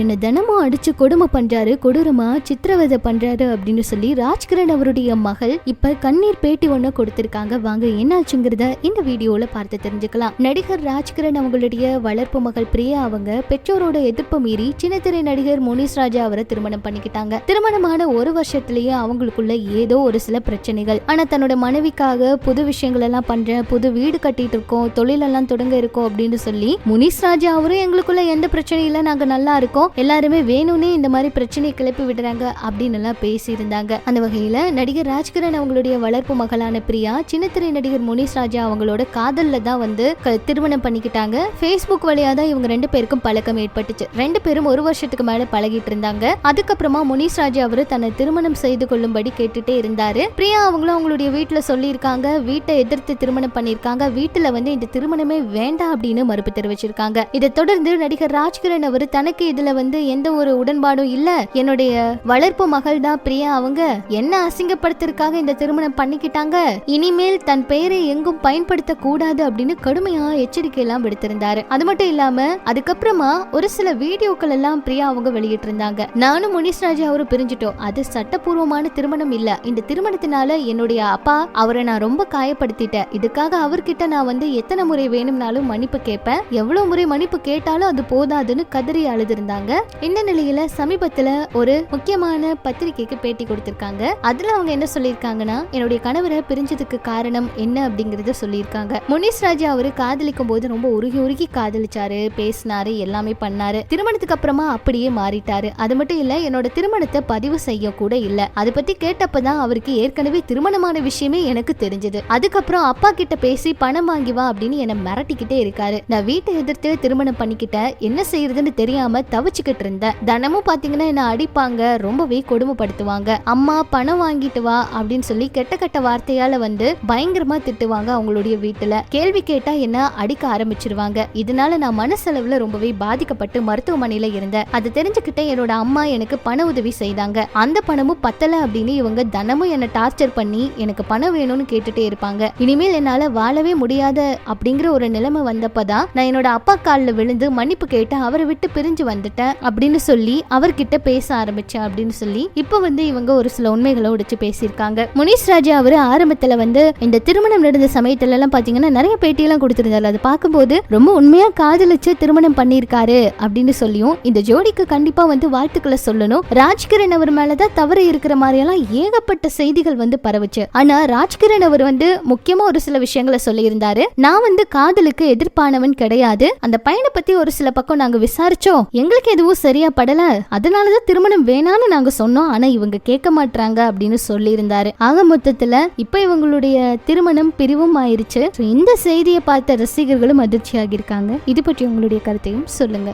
என்னை தினமும் அடிச்சு கொடுமை பண்றாரு கொடூரமா சித்திரவதை பண்றாரு அப்படின்னு சொல்லி ராஜ்கிரண் அவருடைய மகள் இப்ப கண்ணீர் பேட்டி ஒண்ணு கொடுத்திருக்காங்க. வாங்க என்னாச்சுங்கிறத இந்த வீடியோல பார்த்து தெரிஞ்சுக்கலாம். நடிகர் ராஜ்கிரண் அவங்களுடைய வளர்ப்பு மகள் பிரியா அவங்க பெற்றோரோட எதிர்ப்பு மீறி சின்னத்திரை நடிகர் முனிஸ் ராஜா அவரை திருமணம் பண்ணிக்கிட்டாங்க. திருமணமான ஒரு வருஷத்திலேயே அவங்களுக்குள்ள ஏதோ ஒரு சில பிரச்சனைகள். ஆனா தன்னோட மனைவிக்காக புது விஷயங்கள் எல்லாம் பண்றேன் புது வீடு கட்டிட்டு இருக்கோம் தொழிலெல்லாம் தொடங்க இருக்கோம் அப்படின்னு சொல்லி முனிஸ் ராஜா அவரும் எங்களுக்குள்ள எந்த பிரச்சனையும் இல்லை நாங்க நல்லா இருக்கோம். எல்லாருமே வேணும்னே இந்த மாதிரி பிரச்சனையை கிளப்பி விடுறாங்க அப்படின்னு எல்லாம் பேசி இருந்தாங்க அந்த வகையில நடிகர் ராஜ்கிரண் அவங்களுடைய வளர்ப்பு மகளான பிரியா சின்னத்திரை நடிகர் முனிஷ் ராஜா அவங்களோட காதல்ல தான் வந்து திருமணம் பண்ணிக்கிட்டாங்க. ஃபேஸ்புக் வழியா தான் இவங்க ரெண்டு பேருக்கும் பழக்கம் ஏற்பட்டுச்சு. ரெண்டு பேரும் ஒரு வருஷத்துக்கு மேல பழகிட்டு இருந்தாங்க. அதுக்கப்புறமா முனிஷ் ராஜா அவரு தன்னை திருமணம் செய்து கொள்ளும்படி கேட்டுட்டே இருந்தாரு. பிரியா அவங்களும் அவங்களுடைய வீட்டுல சொல்லியிருக்காங்க. வீட்டை எதிர்த்து திருமணம் பண்ணியிருக்காங்க. வீட்டுல வந்து இந்த திருமணமே வேண்டாம் அப்படின்னு மறுப்பு தெரிவிச்சிருக்காங்க. இதை தொடர்ந்து நடிகர் ராஜ்கிரண் அவர் தனக்கு இதுல வந்து எந்த ஒரு உடன்பாடும் இல்ல. என்னுடைய வளர்ப்பு மகள் தான் பிரியா அவங்க. என்ன அசிங்கப்படுத்துறதுக்காக இந்த திருமணம் பண்ணிக்கிட்டாங்க? இனிமேல் தன் பெயரை எங்கும் பயன்படுத்த கூடாது அப்படின்னு கடுமையா எச்சரிக்கை எல்லாம் விடுத்திருந்தாரு. அது மட்டும் இல்லாம அதுக்கப்புறமா ஒரு சில வீடியோக்கள் எல்லாம் பிரியா அவங்க வெளியிட்டு இருந்தாங்க நானும் முனிஸ் ராஜா அவரும் பிரிஞ்சிட்டோம். அது சட்டப்பூர்வமான திருமணம் இல்ல. இந்த திருமணத்தினால என்னுடைய அப்பா அவரை நான் ரொம்ப காயப்படுத்திட்டேன். இதுக்காக அவர்கிட்ட நான் வந்து எத்தனை முறை வேணும்னாலும் மன்னிப்பு கேட்பேன். எவ்வளவு முறை மன்னிப்பு கேட்டாலும் அது போதாதுன்னு கதறி அழுதிருந்தாங்க. இந்த நிலையில சமீபத்துல ஒரு முக்கியமான பத்திரிக்கைக்கு பேட்டி கொடுத்திருக்காங்க. அதுல அவங்க என்ன சொல்லியிருக்காங்கன்னா என்னுடைய கணவரை பிரிஞ்சதுக்கு காரணம் என்ன? அப்படிங்கறத சொல்லியிருக்காங்க. முனிஷ் ராஜா அவரு காதலிக்கும் போது ரொம்ப உருகி உருகி காதலிச்சாரு பேசினாரு எல்லாமே பண்ணாரு. திருமணத்துக்கு அப்புறமா அப்படியே மாறிட்டாரு. அது மட்டும் இல்ல என்னோட திருமணத்தை பதிவு செய்ய கூட இல்ல. அதை பத்தி கேட்டப்பதான் அவருக்கு ஏற்கனவே திருமணமான விஷயமே எனக்கு தெரிஞ்சது. அதுக்கப்புறம் அப்பா கிட்ட பேசி பணம் வாங்கி வா அப்படின்னு என்ன மிரட்டிக்கிட்டே இருக்காரு. நான் வீட்டை எதிர்த்து திருமணம் பண்ணிக்கிட்டேன். என்ன செய்யறதுன்னு தெரியாம தவிச்சுக்கிட்டு இருந்தேன் தினமும் பாத்தீங்கன்னா என்ன அடிப்பாங்க ரொம்பவே கொடுமைப்படுத்துவாங்க. அம்மா பணம் வாங்கிட்டு வா அப்படின்னு சொல்லி கெட்ட கெட்ட வார்த்தையால வந்து பயங்கரமா திட்டுவாங்க அவங்களுடைய வீட்டுல. கேள்வி கேட்டா என்ன அடிக்க ஆரம்பிச்சிருவாங்க. இதனால நான் மனசளவுல ரொம்பவே பாதிக்கப்பட்டு மருத்துவமனையில இருந்தேன். அதை தெரிஞ்சுக்கிட்டே என்னோட அம்மா எனக்கு பண உதவி செய்தாங்க. அந்த பணமும் பத்தல அப்படின்னு இவங்க தினமும் என்ன டார்ச்சர் பண்ணி எனக்கு பணம் வேணும்னு கேட்டுட்டே இருப்பாங்க. இனிமேல் என்னால வாழவே முடியாத அப்படிங்கிற ஒரு நிலைமை வந்தப்பதான் நான் என்னோட அப்பா காலில் விழுந்து மன்னிப்பு கேட்டு அவரை விட்டு பிரிஞ்சு வந்துட்டேன். அப்படின்னு சொல்லி அவர்கிட்ட பேச ஆரம்பிச்சேன் அப்படின்னு சொல்லி இப்போ வந்து இவங்க ஒரு சில உண்மைகளை உடைச்சு பேசியிருக்காங்க. முனிஷ் ராஜா அவர் ஆரம்பத்துல வந்து இந்த திருமணம் நடந்த சமயத்துல எல்லாம் பாத்தீங்கன்னா நிறைய பேட்டியெல்லாம் கொடுத்திருந்தாரு. அதை பார்க்கும்போது ரொம்ப உண்மையா காதலிச்சு திருமணம் பண்ணியிருக்காரு அப்படின்னு சொல்லியும் இந்த ஜோடிக்கு கண்டிப்பா வந்து வாழ்த்துக்களை சொல்லணும். ராஜ்கிரண் அவர் மேலதான் தவறு இருக்கிற மாதிரி எல்லாம் ஏகப்பட்ட செய்திகள் வந்து பரவுச்சு. ஆனா ராஜ்கிரண் அவர் வந்து முக்கியமா ஒரு சில விஷயங்களை சொல்லியிருந்தாரு. நான் வந்து காதலுக்கு எதிர்ப்பானவன் கிடையாது. அந்த பையனை பத்தி ஒரு சில பக்கம் நாங்க விசாரிச்சோம். எங்களுக்கு எதுவும் சரியா படல. அதனாலதான் திருமணம் வேணான்னு நாங்க சொன்னோம். ஆனா இவங்க கேட்க மாட்றாங்க அப்படின்னு சொல்லியிருந்தாரு. ஆக மொத்தத்துல இப்ப இவங்களுடைய திருமணம் பிரிவும் ஆயிருச்சு. இந்த செய்தியை பார்த்த ரசிகர்களும் அதிர்ச்சியாகியிருக்காங்க. இது பற்றி உங்களுடைய கருத்தையும் சொல்லுங்க.